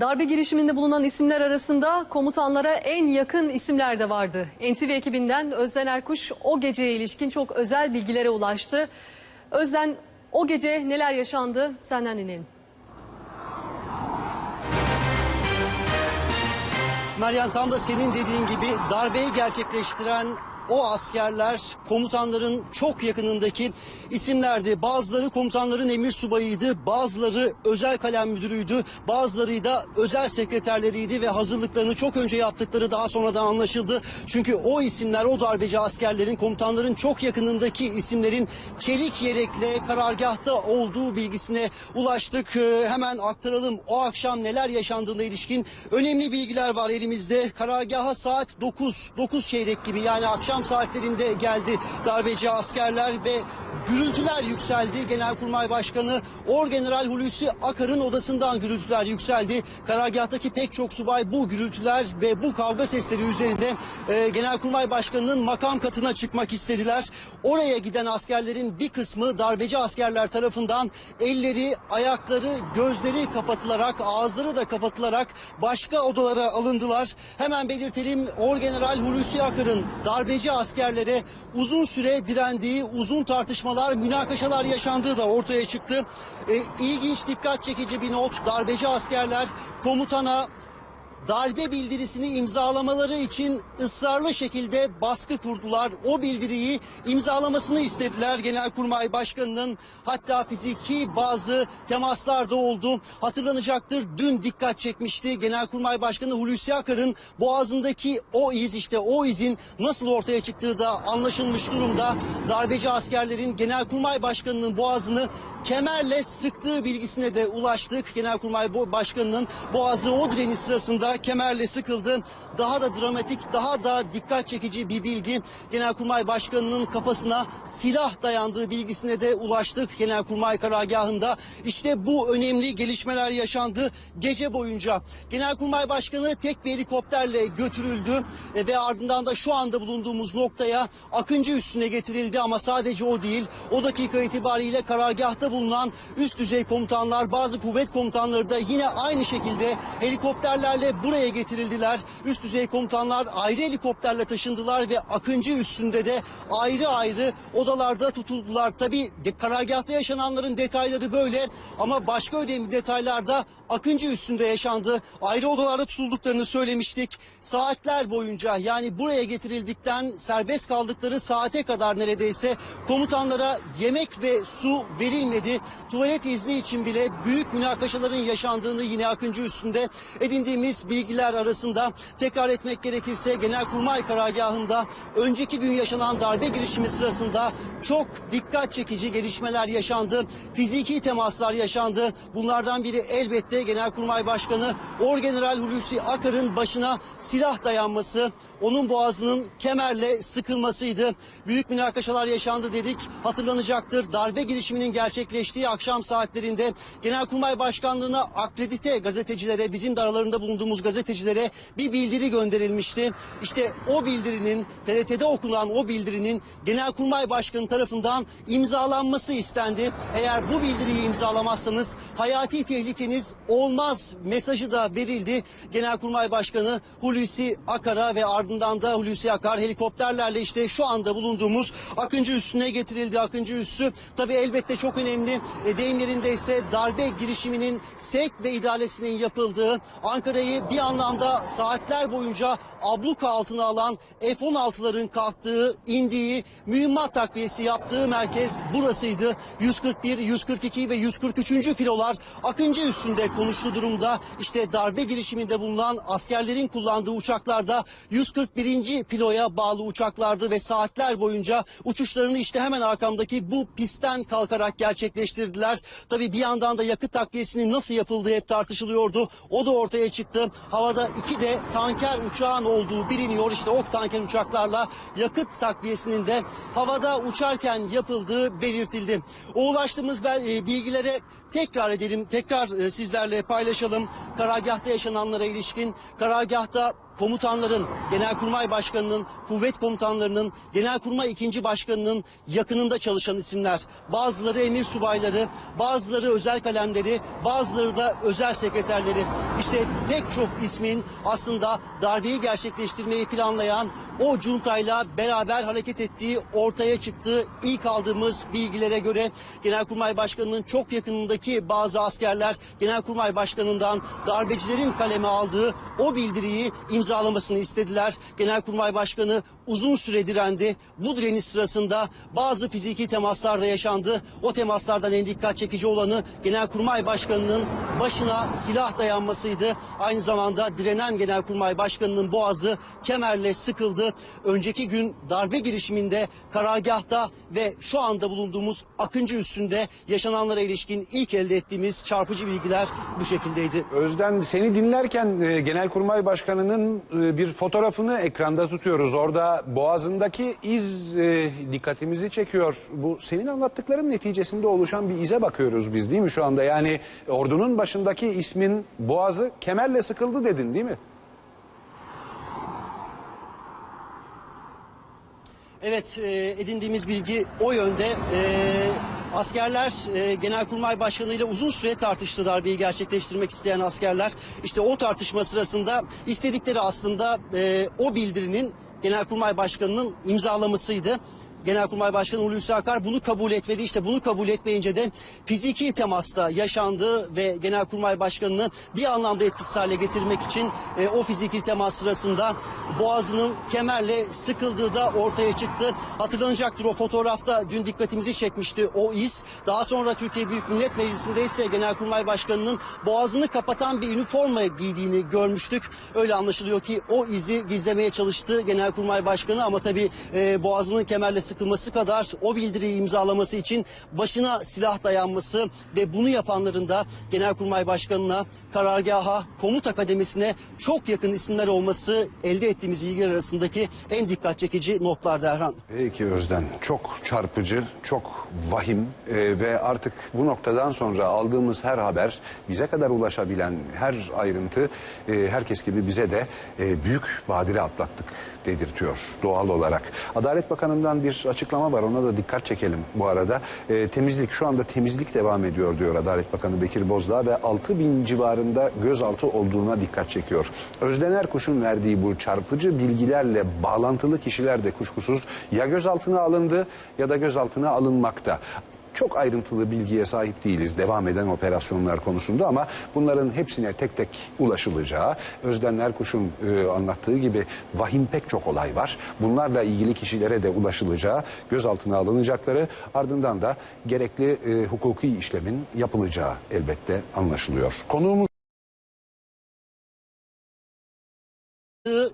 Darbe girişiminde bulunan isimler arasında komutanlara en yakın isimler de vardı. NTV ekibinden Özden Erkuş o geceye ilişkin çok özel bilgilere ulaştı. Özden o gece neler yaşandı senden dinleyelim. Meryem tam da senin dediğin gibi darbeyi gerçekleştiren o askerler komutanların çok yakınındaki isimlerdi. Bazıları komutanların emir subayıydı, bazıları özel kalem müdürüydü, bazıları da özel sekreterleriydi ve hazırlıklarını çok önce yaptıkları daha sonradan anlaşıldı. Çünkü o isimler o darbeci askerlerin komutanların çok yakınındaki isimlerin çelik yelekle karargahta olduğu bilgisine ulaştık. Ee, hemen aktaralım o akşam neler yaşandığına ilişkin önemli bilgiler var elimizde. Karargaha saat 9, 9 çeyrek gibi yani akşam saatlerinde geldi darbeci askerler ve gürültüler yükseldi. Genelkurmay Başkanı Orgeneral Hulusi Akar'ın odasından gürültüler yükseldi. Karargahtaki pek çok subay bu gürültüler ve bu kavga sesleri üzerinde e, Genelkurmay Başkanı'nın makam katına çıkmak istediler. Oraya giden askerlerin bir kısmı darbeci askerler tarafından elleri, ayakları, gözleri kapatılarak, ağızları da kapatılarak başka odalara alındılar. Hemen belirtelim Orgeneral Hulusi Akar'ın darbeci askerlere uzun süre direndiği, uzun tartışmalar, münakaşalar yaşandığı da ortaya çıktı. E, ilginç, dikkat çekici bir not. Darbeci askerler komutana darbe bildirisini imzalamaları için ısrarlı şekilde baskı kurdular. O bildiriyi imzalamasını istediler Genelkurmay Başkanı'nın. Hatta fiziki bazı temaslar da oldu. Hatırlanacaktır dün dikkat çekmişti Genelkurmay Başkanı Hulusi Akar'ın boğazındaki o iz işte o izin nasıl ortaya çıktığı da anlaşılmış durumda. Darbeci askerlerin Genelkurmay Başkanı'nın boğazını kemerle sıktığı bilgisine de ulaştık. Genelkurmay Başkanı'nın boğazı o direniş sırasında kemerle sıkıldı. Daha da dramatik, daha da dikkat çekici bir bilgi. Genelkurmay Başkanı'nın kafasına silah dayandığı bilgisine de ulaştık Genelkurmay karargahında. İşte bu önemli gelişmeler yaşandı gece boyunca. Genelkurmay Başkanı tek bir helikopterle götürüldü e, ve ardından da şu anda bulunduğumuz noktaya Akıncı üstüne getirildi ama sadece o değil. O dakika itibariyle karargahta bulunan üst düzey komutanlar, bazı kuvvet komutanları da yine aynı şekilde helikopterlerle buraya getirildiler. Üst düzey komutanlar ayrı helikopterle taşındılar ve Akıncı üstünde de ayrı ayrı odalarda tutuldular. Tabii de, karargahta yaşananların detayları böyle ama başka önemli detaylar da Akıncı üstünde yaşandı. Ayrı odalarda tutulduklarını söylemiştik. Saatler boyunca yani buraya getirildikten serbest kaldıkları saate kadar neredeyse komutanlara yemek ve su verilmedi. Tuvalet izni için bile büyük münakaşaların yaşandığını yine Akıncı üstünde edindiğimiz bilgiler arasında tekrar etmek gerekirse Genelkurmay karargahında önceki gün yaşanan darbe girişimi sırasında çok dikkat çekici gelişmeler yaşandı. Fiziki temaslar yaşandı. Bunlardan biri elbette Genelkurmay Başkanı Orgeneral Hulusi Akar'ın başına silah dayanması, onun boğazının kemerle sıkılmasıydı. Büyük münakaşalar yaşandı dedik. Hatırlanacaktır. Darbe girişiminin gerçekleştiği akşam saatlerinde Genelkurmay Başkanlığı'na akredite gazetecilere, bizim de aralarında bulunduğumuz gazetecilere bir bildiri gönderilmişti. İşte o bildirinin, TRT'de okunan o bildirinin Genelkurmay Başkanı tarafından imzalanması istendi. Eğer bu bildiriyi imzalamazsanız hayati tehlikeniz olmaz mesajı da verildi. Genelkurmay Başkanı Hulusi Akar'a ve ardından da Hulusi Akar helikopterlerle işte şu anda bulunduğumuz Akıncı üssüne getirildi. Akıncı üssü tabii elbette çok önemli. E, deyim yerindeyse darbe girişiminin sevk ve idaresinin yapıldığı Ankara'yı bir anlamda saatler boyunca abluka altına alan F-16'ların kalktığı, indiği, mühimmat takviyesi yaptığı merkez burasıydı. 141, 142 ve 143. filolar Akıncı üstünde konuştu durumda. İşte darbe girişiminde bulunan askerlerin kullandığı uçaklarda 141. filoya bağlı uçaklardı ve saatler boyunca uçuşlarını işte hemen arkamdaki bu pistten kalkarak gerçekleştirdiler. Tabii bir yandan da yakıt takviyesinin nasıl yapıldığı hep tartışılıyordu. O da ortaya çıktı. Havada iki de tanker uçağın olduğu biliniyor. İşte ok tanker uçaklarla yakıt takviyesinin de havada uçarken yapıldığı belirtildi. O ulaştığımız e, bilgilere tekrar edelim, tekrar e, sizlerle paylaşalım. Karargahta yaşananlara ilişkin karargahta komutanların, Genelkurmay Başkanı'nın, kuvvet komutanlarının, Genelkurmay ikinci Başkanı'nın yakınında çalışan isimler. Bazıları emir subayları, bazıları özel kalemleri, bazıları da özel sekreterleri. İşte pek çok ismin aslında darbeyi gerçekleştirmeyi planlayan o cuntayla beraber hareket ettiği ortaya çıktı. İlk aldığımız bilgilere göre Genelkurmay Başkanı'nın çok yakınındaki bazı askerler Genelkurmay Başkanı'ndan darbecilerin kaleme aldığı o bildiriyi imzalamasını istediler. Genelkurmay Başkanı uzun süre direndi. Bu direniş sırasında bazı fiziki temaslar da yaşandı. O temaslardan en dikkat çekici olanı Genelkurmay Başkanı'nın başına silah dayanmasıydı. Aynı zamanda direnen Genelkurmay Başkanı'nın boğazı kemerle sıkıldı. Önceki gün darbe girişiminde karargahta ve şu anda bulunduğumuz Akıncı üstünde yaşananlara ilişkin ilk elde ettiğimiz çarpıcı bilgiler bu şekildeydi. Özden seni dinlerken e, Genelkurmay Başkanı'nın e, bir fotoğrafını ekranda tutuyoruz. Orada boğazındaki iz e, dikkatimizi çekiyor. Bu senin anlattıkların neticesinde oluşan bir ize bakıyoruz biz değil mi şu anda? Yani ordunun başındaki ismin boğazı kemerle sıkıldı dedin değil mi? Evet e, edindiğimiz bilgi o yönde. E, askerler e, Genelkurmay Başkanı ile uzun süre tartıştı darbeyi gerçekleştirmek isteyen askerler. İşte o tartışma sırasında istedikleri aslında e, o bildirinin Genelkurmay Başkanı'nın imzalamasıydı. Genelkurmay Başkanı Hulusi Akar bunu kabul etmedi. İşte bunu kabul etmeyince de fiziki temasta yaşandı ve Genelkurmay Başkanı'nı bir anlamda etkisiz hale getirmek için e, o fiziki temas sırasında boğazının kemerle sıkıldığı da ortaya çıktı. Hatırlanacaktır o fotoğrafta dün dikkatimizi çekmişti o iz. Daha sonra Türkiye Büyük Millet Meclisi'nde ise Genelkurmay Başkanı'nın boğazını kapatan bir üniforma giydiğini görmüştük. Öyle anlaşılıyor ki o izi gizlemeye çalıştı Genelkurmay Başkanı ama tabii e, boğazının kemerle sıkılması kadar o bildiriyi imzalaması için başına silah dayanması ve bunu yapanların da Genelkurmay Başkanı'na, karargaha, komuta kademesine çok yakın isimler olması elde ettiğimiz bilgiler arasındaki en dikkat çekici notlar Erhan. Peki Özden çok çarpıcı, çok vahim e, ve artık bu noktadan sonra aldığımız her haber bize kadar ulaşabilen her ayrıntı e, herkes gibi bize de e, büyük badire atlattık dedirtiyor doğal olarak. Adalet Bakanı'ndan bir açıklama var ona da dikkat çekelim bu arada. E, temizlik şu anda temizlik devam ediyor diyor Adalet Bakanı Bekir Bozdağ ve 6 bin civarında gözaltı olduğuna dikkat çekiyor. Özden Erkuş'un verdiği bu çarpıcı bilgilerle bağlantılı kişiler de kuşkusuz ya gözaltına alındı ya da gözaltına alınmakta. Çok ayrıntılı bilgiye sahip değiliz devam eden operasyonlar konusunda ama bunların hepsine tek tek ulaşılacağı, Özden Erkuş'un e, anlattığı gibi vahim pek çok olay var. Bunlarla ilgili kişilere de ulaşılacağı, gözaltına alınacakları ardından da gerekli e, hukuki işlemin yapılacağı elbette anlaşılıyor. Konuğumuz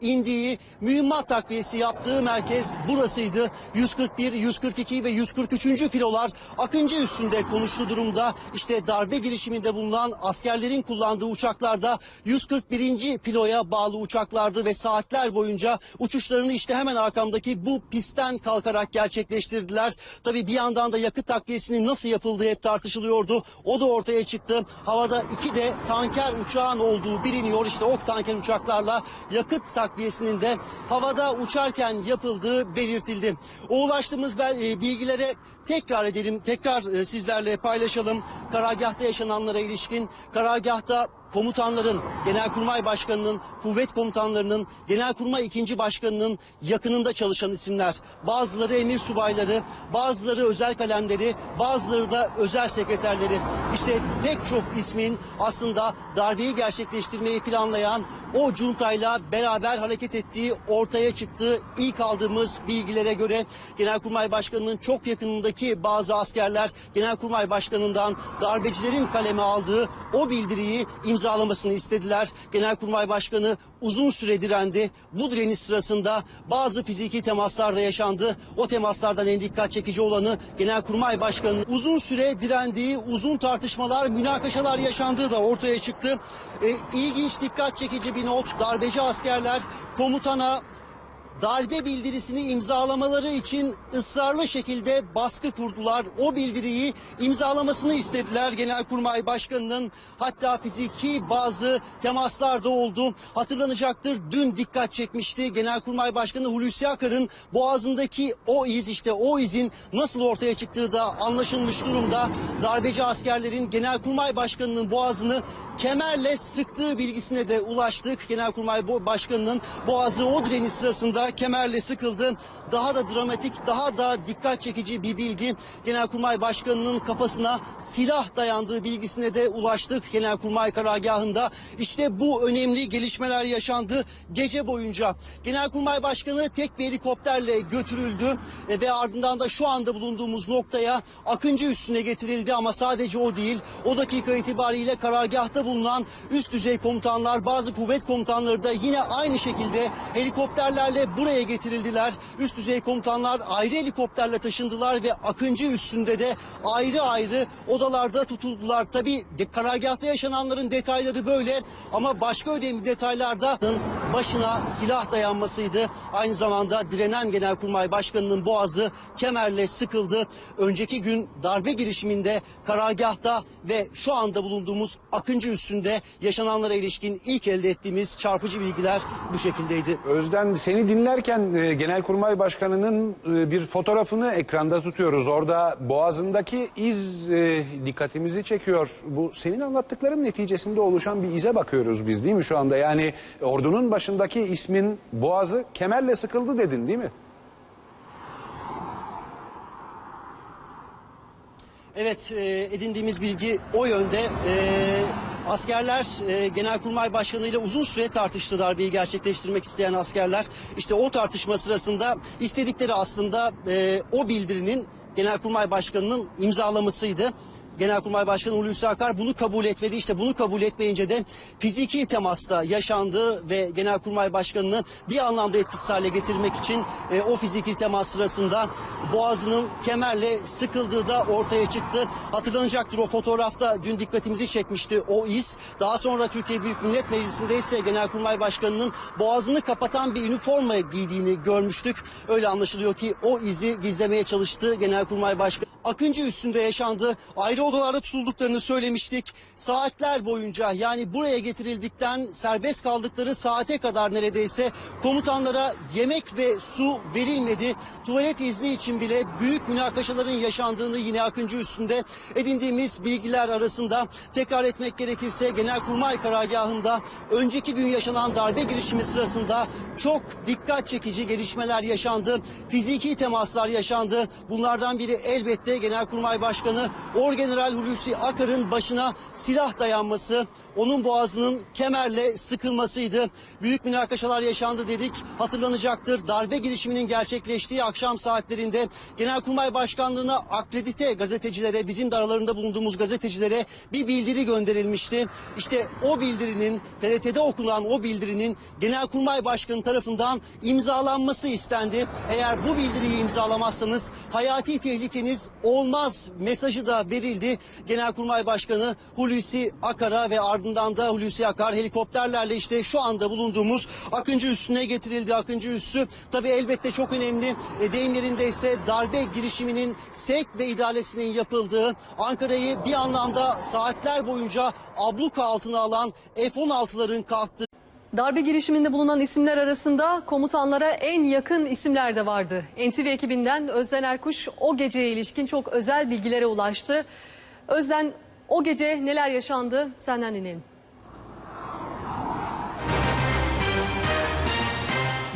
indiği mühimmat takviyesi yaptığı merkez burasıydı. 141, 142 ve 143. filolar Akıncı üstünde konuştu durumda. İşte darbe girişiminde bulunan askerlerin kullandığı uçaklarda 141. filoya bağlı uçaklardı ve saatler boyunca uçuşlarını işte hemen arkamdaki bu pistten kalkarak gerçekleştirdiler. Tabii bir yandan da yakıt takviyesinin nasıl yapıldığı hep tartışılıyordu. O da ortaya çıktı. Havada iki de tanker uçağın olduğu biliniyor. İşte o tanker uçaklarla yakıt takviyesinin de havada uçarken yapıldığı belirtildi. O ulaştığımız e, bilgilere tekrar edelim, tekrar e, sizlerle paylaşalım. Karargahta yaşananlara ilişkin karargahta komutanların, Genelkurmay Başkanı'nın, kuvvet komutanlarının, Genelkurmay ikinci Başkanı'nın yakınında çalışan isimler. Bazıları emir subayları, bazıları özel kalemleri, bazıları da özel sekreterleri. İşte pek çok ismin aslında darbeyi gerçekleştirmeyi planlayan o cuntayla beraber hareket ettiği ortaya çıktı. İlk aldığımız bilgilere göre Genelkurmay Başkanı'nın çok yakınındaki bazı askerler Genelkurmay Başkanı'ndan darbecilerin kaleme aldığı o bildiriyi imzalamasını istediler. Genelkurmay Başkanı uzun süre direndi. Bu direniş sırasında bazı fiziki temaslar da yaşandı. O temaslardan en dikkat çekici olanı Genelkurmay Başkanı'nın uzun süre direndiği, uzun tartışmalar, münakaşalar yaşandığı da ortaya çıktı. E, ilginç, dikkat çekici bir not. Darbeci askerler komutana darbe bildirisini imzalamaları için ısrarlı şekilde baskı kurdular. O bildiriyi imzalamasını istediler Genelkurmay Başkanı'nın. Hatta fiziki bazı temaslar da oldu. Hatırlanacaktır dün dikkat çekmişti Genelkurmay Başkanı Hulusi Akar'ın boğazındaki o iz işte o izin nasıl ortaya çıktığı da anlaşılmış durumda. Darbeci askerlerin Genelkurmay Başkanı'nın boğazını kemerle sıktığı bilgisine de ulaştık. Genelkurmay Başkanı'nın boğazı o direniş sırasında kemerle sıkıldı. Daha da dramatik, daha da dikkat çekici bir bilgi. Genelkurmay Başkanı'nın kafasına silah dayandığı bilgisine de ulaştık. Genelkurmay karargahında işte bu önemli gelişmeler yaşandı gece boyunca. Genelkurmay Başkanı tek bir helikopterle götürüldü e, ve ardından da şu anda bulunduğumuz noktaya Akıncı üstüne getirildi ama sadece o değil. O dakika itibariyle karargahta bulunan üst düzey komutanlar, bazı kuvvet komutanları da yine aynı şekilde helikopterlerle buraya getirildiler. Üst düzey komutanlar ayrı helikopterle taşındılar ve Akıncı üstünde de ayrı ayrı odalarda tutuldular. Tabii de- karargahta yaşananların detayları böyle ama başka önemli detaylarda başına silah dayanmasıydı. Aynı zamanda direnen Genelkurmay Başkanı'nın boğazı kemerle sıkıldı. Önceki gün darbe girişiminde karargahta ve şu anda bulunduğumuz Akıncı üstünde yaşananlara ilişkin ilk elde ettiğimiz çarpıcı bilgiler bu şekildeydi. Özden seni dinlerken e, Genelkurmay Başkanı'nın e, bir fotoğrafını ekranda tutuyoruz. Orada boğazındaki iz e, dikkatimizi çekiyor. Bu senin anlattıkların neticesinde oluşan bir ize bakıyoruz biz değil mi şu anda? Yani ordunun başındaki ismin boğazı kemerle sıkıldı dedin değil mi? Evet e, edindiğimiz bilgi o yönde. E, askerler e, Genelkurmay Başkanı ile uzun süre tartıştı darbeyi gerçekleştirmek isteyen askerler. İşte o tartışma sırasında istedikleri aslında e, o bildirinin Genelkurmay Başkanı'nın imzalamasıydı. Genelkurmay Başkanı Hulusi Akar bunu kabul etmedi. İşte bunu kabul etmeyince de fiziki temasta yaşandı ve Genelkurmay Başkanı'nı bir anlamda etkisiz hale getirmek için e, o fiziki temas sırasında boğazının kemerle sıkıldığı da ortaya çıktı. Hatırlanacaktır o fotoğrafta dün dikkatimizi çekmişti o iz. Daha sonra Türkiye Büyük Millet Meclisi'nde ise Genelkurmay Başkanı'nın boğazını kapatan bir üniforma giydiğini görmüştük. Öyle anlaşılıyor ki o izi gizlemeye çalıştı Genelkurmay Başkanı. Akıncı üstünde yaşandı. Ayrı odalarda tutulduklarını söylemiştik. Saatler boyunca yani buraya getirildikten serbest kaldıkları saate kadar neredeyse komutanlara yemek ve su verilmedi. Tuvalet izni için bile büyük münakaşaların yaşandığını yine Akıncı üstünde edindiğimiz bilgiler arasında tekrar etmek gerekirse Genelkurmay karargahında önceki gün yaşanan darbe girişimi sırasında çok dikkat çekici gelişmeler yaşandı. Fiziki temaslar yaşandı. Bunlardan biri elbette Genelkurmay Başkanı Orgeneral Hulusi Akar'ın başına silah dayanması, onun boğazının kemerle sıkılmasıydı. Büyük münakaşalar yaşandı dedik. Hatırlanacaktır. Darbe girişiminin gerçekleştiği akşam saatlerinde Genelkurmay Başkanlığı'na akredite gazetecilere, bizim de aralarında bulunduğumuz gazetecilere bir bildiri gönderilmişti. İşte o bildirinin, TRT'de okunan o bildirinin Genelkurmay Başkanı tarafından imzalanması istendi. Eğer bu bildiriyi imzalamazsanız hayati tehlikeniz olmaz mesajı da verildi. Genelkurmay Başkanı Hulusi Akar'a ve ardından da Hulusi Akar helikopterlerle işte şu anda bulunduğumuz Akıncı Üssü'ne getirildi. Akıncı Üssü tabii elbette çok önemli. E, deyim yerinde ise darbe girişiminin sevk ve idaresinin yapıldığı Ankara'yı bir anlamda saatler boyunca abluka altına alan F-16'ların kalktığı Darbe girişiminde bulunan isimler arasında komutanlara en yakın isimler de vardı. NTV ekibinden Özden Erkuş o geceye ilişkin çok özel bilgilere ulaştı. Özden o gece neler yaşandı senden dinleyelim.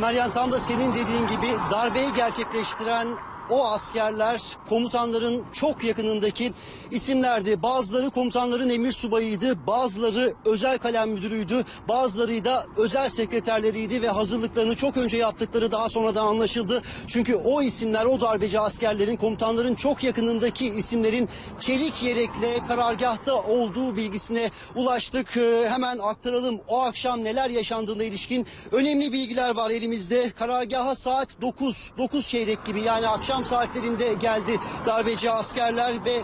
Meryem tam da senin dediğin gibi darbeyi gerçekleştiren o askerler komutanların çok yakınındaki isimlerdi. Bazıları komutanların emir subayıydı, bazıları özel kalem müdürüydü, bazıları da özel sekreterleriydi ve hazırlıklarını çok önce yaptıkları daha sonradan anlaşıldı. Çünkü o isimler o darbeci askerlerin komutanların çok yakınındaki isimlerin çelik yelekle karargahta olduğu bilgisine ulaştık. Ee, hemen aktaralım o akşam neler yaşandığına ilişkin önemli bilgiler var elimizde. Karargaha saat 9, 9 çeyrek gibi yani akşam saatlerinde geldi darbeci askerler ve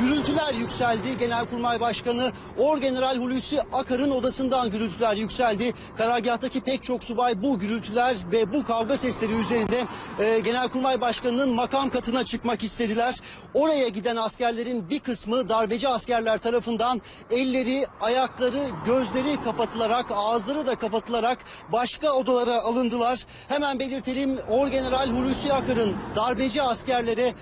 gürültüler yükseldi. Genelkurmay Başkanı Orgeneral Hulusi Akar'ın odasından gürültüler yükseldi. Karargahtaki pek çok subay bu gürültüler ve bu kavga sesleri üzerinde e, Genelkurmay Başkanı'nın makam katına çıkmak istediler. Oraya giden askerlerin bir kısmı darbeci askerler tarafından elleri, ayakları, gözleri kapatılarak, ağızları da kapatılarak başka odalara alındılar. Hemen belirtelim Orgeneral Hulusi Akar'ın darbeci askerlere